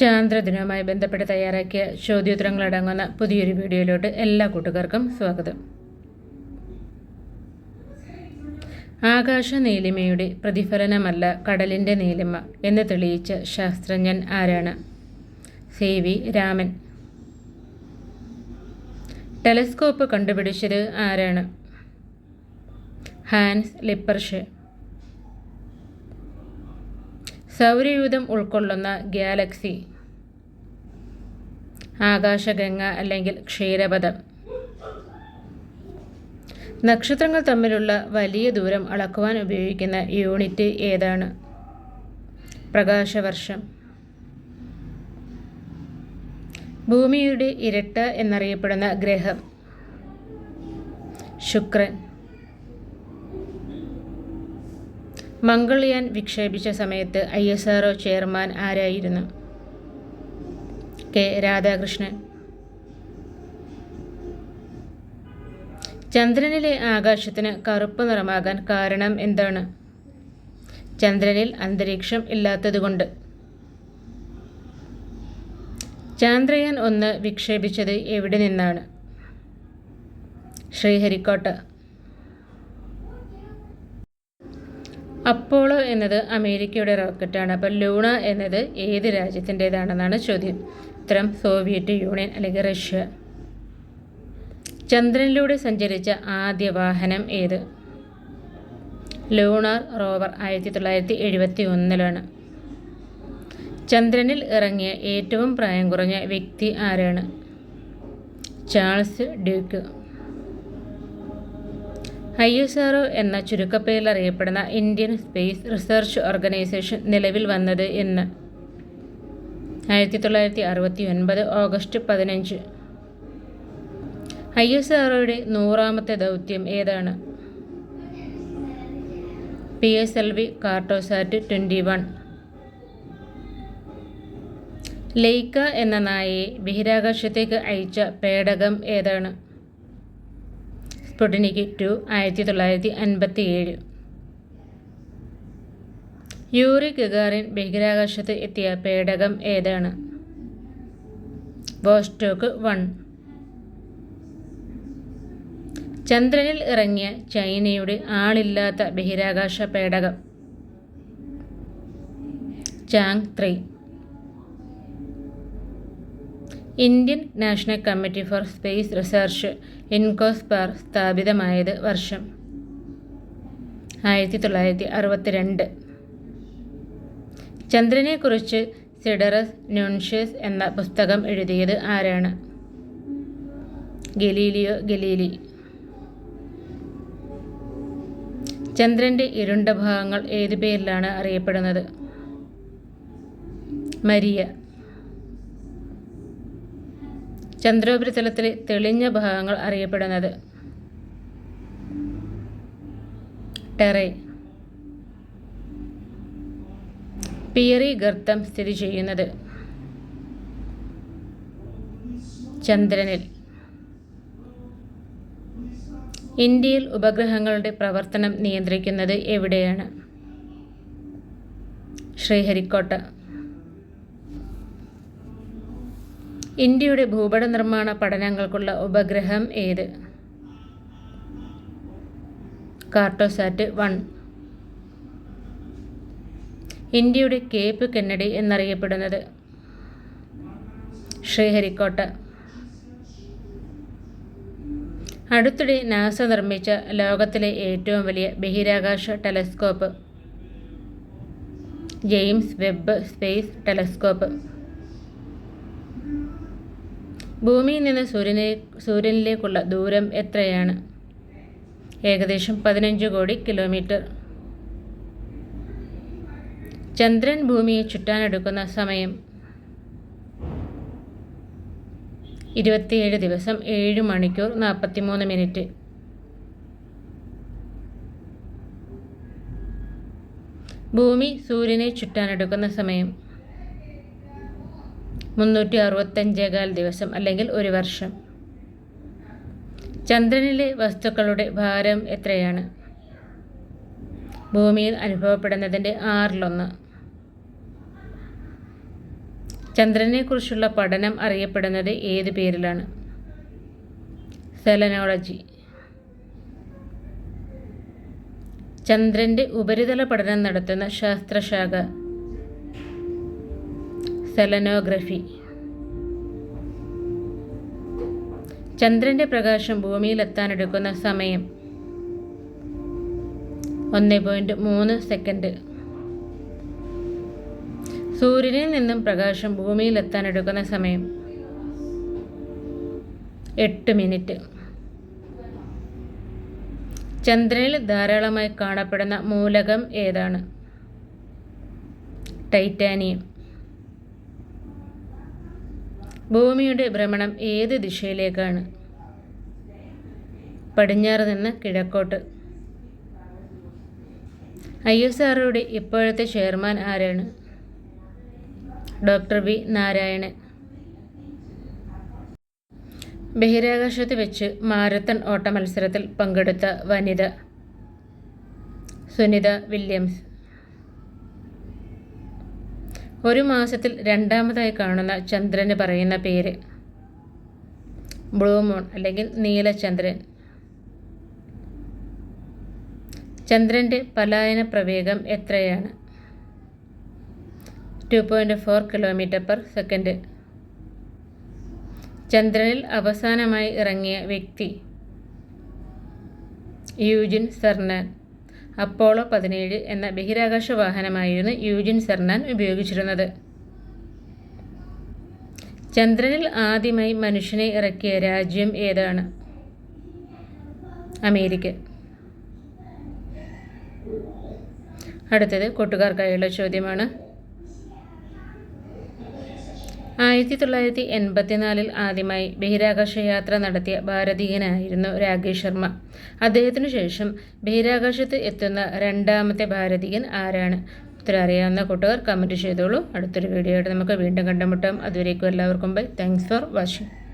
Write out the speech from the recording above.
ചാന്ദ്രദിനവുമായി ബന്ധപ്പെട്ട് തയ്യാറാക്കിയ ചോദ്യോത്തരങ്ങളടങ്ങുന്ന പുതിയൊരു വീഡിയോയിലോട്ട് എല്ലാ കൂട്ടുകാർക്കും സ്വാഗതം. ആകാശ നീലിമയുടെ പ്രതിഫലനമല്ല കടലിന്റെ നീലിമ എന്ന് തെളിയിച്ച ശാസ്ത്രജ്ഞൻ ആരാണ്? സി. വി. രാമൻ. ടെലസ്കോപ്പ് കണ്ടുപിടിച്ചത് ആരാണ്? Hans Lippershey. സൗരയൂഥം ഉൾക്കൊള്ളുന്ന ഗാലക്സി. ആകാശഗംഗ അല്ലെങ്കിൽ ക്ഷീരപഥം. നക്ഷത്രങ്ങൾ തമ്മിലുള്ള വലിയ ദൂരം അളക്കുവാൻ ഉപയോഗിക്കുന്ന യൂണിറ്റ് ഏതാണ്? പ്രകാശവർഷം. ഭൂമിയുടെ ഇരട്ട എന്നറിയപ്പെടുന്ന ഗ്രഹം. ശുക്രൻ. മംഗൾയാൻ വിക്ഷേപിച്ച സമയത്ത് ഐ എസ് ആർ ചെയർമാൻ ആരായിരുന്നു? കെ. രാധാകൃഷ്ണൻ. ചന്ദ്രനിലെ ആകാശത്തിന് കറുപ്പ് നിറമാകാൻ കാരണം എന്താണ്? ചന്ദ്രനിൽ അന്തരീക്ഷം ഇല്ലാത്തതുകൊണ്ട്. ചാന്ദ്രയാൻ ഒന്ന് വിക്ഷേപിച്ചത് എവിടെ നിന്നാണ്? ശ്രീഹരിക്കോട്ട. അപ്പോളോ എന്നത് അമേരിക്കയുടെ റോക്കറ്റാണ്. അപ്പോൾ ലൂണ എന്നത് ഏത് രാജ്യത്തിന്റേതാണെന്നാണ് ചോദ്യം. ഉത്തരം സോവിയറ്റ് യൂണിയൻ അല്ലെങ്കിൽ റഷ്യ. ചന്ദ്രനിലൂടെ സഞ്ചരിച്ച ആദ്യ വാഹനം ഏത്? ലൂണാർ റോവർ ആയിരത്തി തൊള്ളായിരത്തി എഴുപത്തി ഒന്നിലാണ് ചന്ദ്രനിൽ ഇറങ്ങിയ ഏറ്റവും പ്രായം കുറഞ്ഞ വ്യക്തി ആരാണ്? Charles Duke. I S R എന്ന ചുരുക്കപ്പേരിൽ അറിയപ്പെടുന്ന ഇന്ത്യൻ സ്പേസ് റിസർച്ച് ഓർഗനൈസേഷൻ നിലവിൽ വന്നത് എന്ന് ആയിരത്തി തൊള്ളായിരത്തി അറുപത്തി ഒൻപത് ഓഗസ്റ്റ് പതിനഞ്ച്. ഐ എസ് ആർഒയുടെ നൂറാമത്തെ ദൗത്യം ഏതാണ്? P S L V Cartosat twenty one. Laika എന്ന നായയെ ബഹിരാകാശത്തേക്ക് അയച്ച പേടകം ഏതാണ്? സ്പുട്നിക് ടു ആയിരത്തി തൊള്ളായിരത്തി അൻപത്തി ഏഴ് യൂറി ഗഗാറിൻ ബഹിരാകാശത്ത് എത്തിയ പേടകം ഏതാണ്? Vostok one. ചന്ദ്രനിൽ ഇറങ്ങിയ ചൈനയുടെ ആളില്ലാത്ത ബഹിരാകാശ പേടകം. Chang three. Indian National Committee for Space Research INCOSPAR സ്ഥാപിതമായത് വർഷം ആയിരത്തി തൊള്ളായിരത്തി അറുപത്തിരണ്ട് ചന്ദ്രനെക്കുറിച്ച് സിഡറസ് ന്യൂൺഷ്യസ് എന്ന പുസ്തകം എഴുതിയത് ആരാണ്? Galileo Galilei. ചന്ദ്രന്റെ ഇരുണ്ട ഭാഗങ്ങൾ ഏതു പേരിലാണ് അറിയപ്പെടുന്നത്? മരിയ. ചന്ദ്രോപരിതലത്തിലെ തെളിഞ്ഞ ഭാഗങ്ങൾ അറിയപ്പെടുന്നത്. ടെറേ. പിയറി ഗർത്തം സ്ഥിതി ചെയ്യുന്നത്. ചന്ദ്രനിൽ. ഇന്ത്യയിൽ ഉപഗ്രഹങ്ങളുടെ പ്രവർത്തനം നിയന്ത്രിക്കുന്നത് എവിടെയാണ്? ശ്രീഹരിക്കോട്ട. ഇന്ത്യയുടെ ഭൂപട നിർമ്മാണ പഠനങ്ങൾക്കുള്ള ഉപഗ്രഹം ഏത്? കാർട്ടോസാറ്റ് വൺ. ഇന്ത്യയുടെ കേപ്പ് കെന്നഡി എന്നറിയപ്പെടുന്നത് ശ്രീഹരിക്കോട്ട. അടുത്തിടെ നാസ നിർമ്മിച്ച ലോകത്തിലെ ഏറ്റവും വലിയ ബഹിരാകാശ telescope James Webb Space Telescope. ഭൂമിയിൽ നിന്ന് സൂര്യനെ സൂര്യനിലേക്കുള്ള ദൂരം എത്രയാണ്? ഏകദേശം പതിനഞ്ച് കോടി കിലോമീറ്റർ. ചന്ദ്രൻ ഭൂമിയെ ചുറ്റാനെടുക്കുന്ന സമയം ഇരുപത്തിയേഴ് ദിവസം ഏഴ് മണിക്കൂർ നാൽപ്പത്തിമൂന്ന് മിനിറ്റ്. ഭൂമി സൂര്യനെ ചുറ്റാനെടുക്കുന്ന സമയം മുന്നൂറ്റി അറുപത്തഞ്ചേകാൽ ദിവസം അല്ലെങ്കിൽ ഒരു വർഷം. ചന്ദ്രനിലെ വസ്തുക്കളുടെ ഭാരം എത്രയാണ്? ഭൂമിയിൽ അനുഭവപ്പെടുന്നതിന്റെ ആറിലൊന്ന്. ചന്ദ്രനെക്കുറിച്ചുള്ള പഠനം അറിയപ്പെടുന്നത് ഏത് പേരിലാണ്? സെലനോളജി. ചന്ദ്രന്റെ ഉപരിതല പഠനം നടത്തുന്ന ശാസ്ത്രശാഖ സെലനോഗ്രഫി. ചന്ദ്രന്റെ പ്രകാശം ഭൂമിയിലെത്താനെടുക്കുന്ന സമയം ഒന്ന് പോയിന്റ് മൂന്ന് സെക്കൻഡ്. സൂര്യനിൽ നിന്നും പ്രകാശം ഭൂമിയിലെത്താനെടുക്കുന്ന സമയം എട്ട് മിനിറ്റ്. ചന്ദ്രനിൽ ധാരാളമായി കാണപ്പെടുന്ന മൂലകം ഏതാണ്? ടൈറ്റാനിയം. ഭൂമിയുടെ ഭ്രമണം ഏത് ദിശയിലേക്കാണ്? പടിഞ്ഞാറ് നിന്ന് കിഴക്കോട്ട്. ഐ എസ് ആർഒയുടെ ഇപ്പോഴത്തെ ചെയർമാൻ ആരാണ്? Doctor V. നാരായണൻ. ബഹിരാകാശത്ത് വെച്ച് മാരത്തൺ ഓട്ട മത്സരത്തിൽ പങ്കെടുത്ത വനിത സുനിത വില്യംസ്. ഒരു മാസത്തിൽ രണ്ടാമതായി കാണുന്ന ചന്ദ്രന് പറയുന്ന പേര്. ബ്ലൂ മൂൺ അല്ലെങ്കിൽ നീലചന്ദ്രൻ. ചന്ദ്രന്റെ പലായന പ്രവേഗം എത്രയാണ്? Two point four kilometre per second ചന്ദ്രനിൽ അവസാനമായി ഇറങ്ങിയ വ്യക്തി യൂജിൻ സെർനാൻ അപ്പോളോ പതിനേഴ് എന്ന ബഹിരാകാശ വാഹനമായിരുന്നു യൂജിൻ സെർണാൻ ഉപയോഗിച്ചിരുന്നത്. ചന്ദ്രനിൽ ആദ്യമായി മനുഷ്യനെ ഇറക്കിയ രാജ്യം ഏതാണ്? അമേരിക്ക. അടുത്തത് കൂട്ടുകാർക്കായുള്ള ചോദ്യമാണ്. ആയിരത്തി തൊള്ളായിരത്തി എൺപത്തിനാലിൽ ആദ്യമായി ബഹിരാകാശ യാത്ര നടത്തിയ ഭാരതീയനായിരുന്നു രാകേഷ് ശർമ്മ. അദ്ദേഹത്തിനു ശേഷം ബഹിരാകാശത്ത് എത്തുന്ന രണ്ടാമത്തെ ഭാരതീയൻ ആരാണ്? ഉത്തരം അറിയാവുന്ന കൂട്ടുകാർ കമന്റ് ചെയ്തോളൂ. അടുത്തൊരു വീഡിയോ ആയിട്ട് നമുക്ക് വീണ്ടും കണ്ടുമുട്ടാം. അതുവരേക്കും എല്ലാവർക്കും ബൈ താങ്ക്സ് ഫോർ വാച്ചിങ്